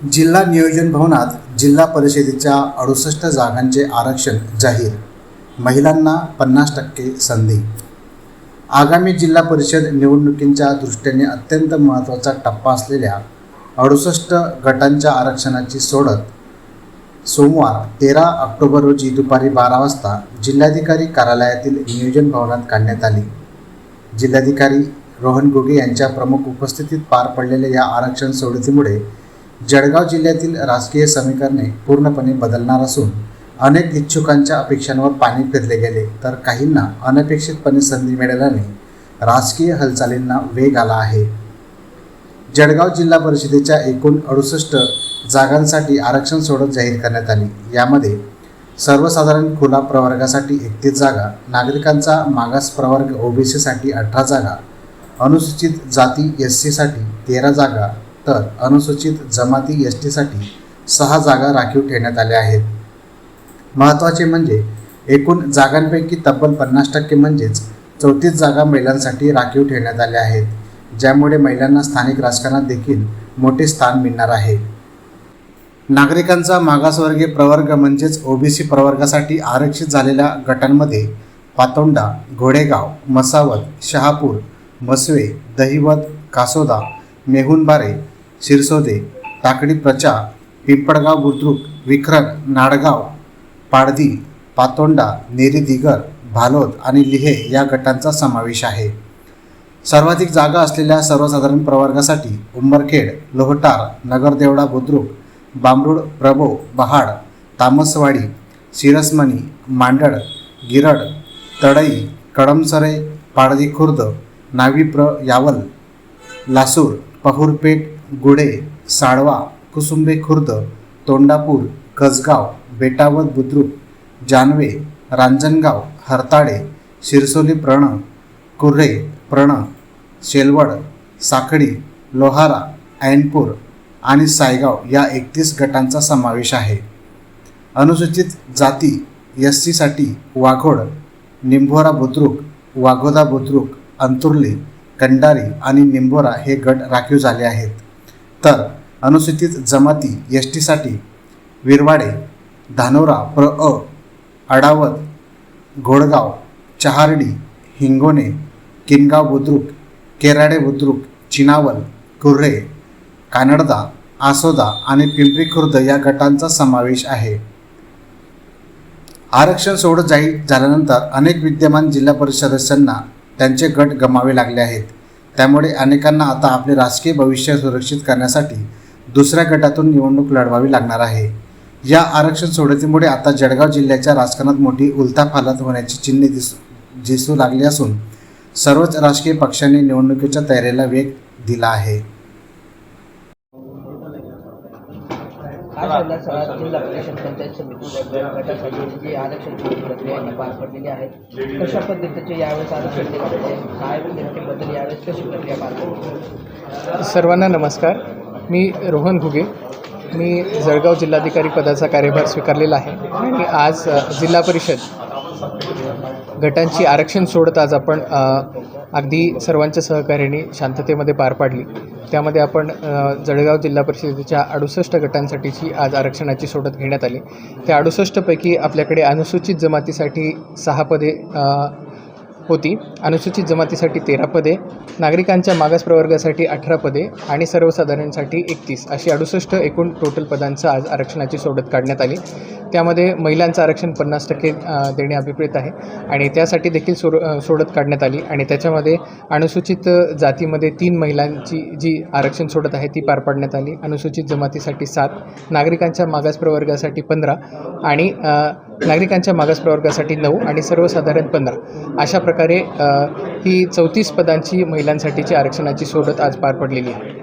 जिल्हा नियोजन भवनात जिल्हा परिषदेच्या अडुसष्ट जागांचे आरक्षण जाहीर. महिलांना पन्नास टक्के संधी. आगामी जिल्हा परिषद निवडणुकींच्या दृष्टीने अत्यंत महत्त्वाचा टप्पा असलेल्या अडुसष्ट गटांच्या आरक्षणाची सोडत सोमवार तेरा ऑक्टोबर रोजी दुपारी बारा वाजता जिल्हाधिकारी कार्यालयातील नियोजन भवनात काढण्यात आली. जिल्हाधिकारी रोहन गोगे यांच्या प्रमुख उपस्थितीत पार पडलेल्या या आरक्षण सोडतीमुळे जळगाव जिल्ह्यातील राजकीय समीकरणे पूर्णपणे बदलणार असून अनेक इच्छुकांच्या अपेक्षांवर पाणी फिरले गेले तर काहींना अनपेक्षितपणे संधी मिळाल्याने राजकीय हालचालींना वेग आला आहे. जळगाव जिल्हा परिषदेच्या एकूण अडुसष्ट जागांसाठी आरक्षण सोडत जाहीर करण्यात आली. यामध्ये सर्वसाधारण खुला प्रवर्गासाठी एकतीस जागा नागरिकांचा मागास प्रवर्ग ओबीसीसाठी अठरा जागा अनुसूचित जाती एस सीसाठी तेरा जागा तर अनुसूचित जमाती एस टीसाठी सहा जागा राखीव ठेवण्यात आल्या आहेत. महत्त्वाचे म्हणजे एकूण जागांपैकी तब्बल पन्नास टक्के म्हणजेच चौतीस जागा महिलांसाठी राखीव ठेवण्यात आल्या आहेत ज्यामुळे महिलांना स्थानिक राजकारणात देखील मोठे स्थान मिळणार आहे. नागरिकांचा मागासवर्गीय प्रवर्ग म्हणजेच ओबीसी प्रवर्गासाठी आरक्षित झालेल्या गटांमध्ये पातोंडा घोडेगाव मसावत शहापूर मसवे दहिवत कासोदा मेहुणबारे शिरसोदे टाकडी प्रचा पिंपळगाव बुद्रुक विखरण नाडगाव पाडदी पातोंडा नेरी दिगर भालोद आणि लिहे या गटांचा समावेश आहे. सर्वाधिक जागा असलेल्या सर्वसाधारण प्रवर्गासाठी उंबरखेड लोहटार नगरदेवडा बुद्रुक बांबरूड प्रभो बहाड तामसवाडी सिरसमणी मांडळ गिरड तडई कडमसरे पाडदी खुर्द नावीप्र यावल लासूर पहुरपेठ गुडे साळवा कुसुंबे खुर्द तोंडापूर कसगाव बेटावत बुद्रुक जानवे रांजणगाव हरताळे शिरसोली प्रण कुर्रे प्रण शेलवड साखळी लोहारा ऐनपूर आणि सायगाव या एकतीस गटांचा समावेश आहे. अनुसूचित जाती एस सीसाठी वाघोड निंभोरा बुद्रुक वाघोदा बुद्रुक अंतुर्ली कंडारी आणि निंबोरा हे गट राखीव झाले आहेत. तर अनुसूचित जमाती एस टीसाठी विरवाडे धानोरा प्र अ अडावत घोडगाव चहारडी हिंगोणे किनगाव बुद्रुक केराडे बुद्रुक चिनावल कुर्रे कानडदा आसोदा आणि पिंपरी खुर्द या गटांचा समावेश आहे. आरक्षण सोडत जाहीर झाल्यानंतर अनेक विद्यमान जिल्हा परिषद सदस्यांना त्यांचे गट गमावे लागले आहेत. त्यामुळे अनेकांना आता आपले राजकीय भविष्य सुरक्षित करण्यासाठी दुसऱ्या गटातून निवडणूक लढवावी लागणार आहे. या आरक्षण सोडतीमुळे आता जळगाव जिल्ह्याच्या राजकारणात मोठी उलथापालत होण्याची चिन्हे दिसू दिसू लागली असून सर्वच राजकीय पक्षांनी निवडणुकीच्या तयारीला वेग दिला आहे. आज जिल्हा सभा जिल्हा परिषद पंचायत समिती गटासाठी जी आरक्षण प्रक्रिया पार पडलेली आहे कशा पद्धतीचे यावेळेस आरक्षण देण्यात काय नेमके बदल यावेळेस कशी प्रक्रिया पार पडली? सर्वांना नमस्कार. मी रोहन घुगे. मी जळगाव जिल्हाधिकारी पदाचा कार्यभार स्वीकारलेला आहे. आणि आज जिल्हा परिषद गटांची आरक्षण सोडत आज आपण अगदी सर्वांच्या सहकार्याने शांततेमध्ये पार पाडली. त्यामध्ये आपण जळगाव जिल्हा परिषदेच्या अडुसष्ट गटांसाठीची आज आरक्षणाची सोडत घेण्यात आली. त्या अडुसष्टपैकी आपल्याकडे अनुसूचित जमातीसाठी सहा पदे होती. अनुसूचित जमातीसाठी तेरा पदे नागरिकांच्या मागास प्रवर्गासाठी अठरा पदे आणि सर्वसाधारणसाठी एकतीस. अशी अडुसष्ट एकूण टोटल पदांचं आज आरक्षणाची सोडत काढण्यात आली. त्यामध्ये महिलांचं आरक्षण पन्नास टक्के देणे अभिप्रेत आहे आणि त्यासाठी देखील सोड सोडत काढण्यात आली आणि त्याच्यामध्ये अनुसूचित जातीमध्ये तीन महिलांची जी आरक्षण सोडत आहे ती पार पाडण्यात आली. अनुसूचित जमातीसाठी सात नागरिकांच्या मागास प्रवर्गासाठी पंधरा आणि नागरिकांच्या मागास प्रवर्गासाठी नऊ आणि सर्वसाधारण पंधरा. अशा प्रकारे ही चौतीस पदांची महिलांसाठीची आरक्षणाची सोडत आज पार पडलेली आहे.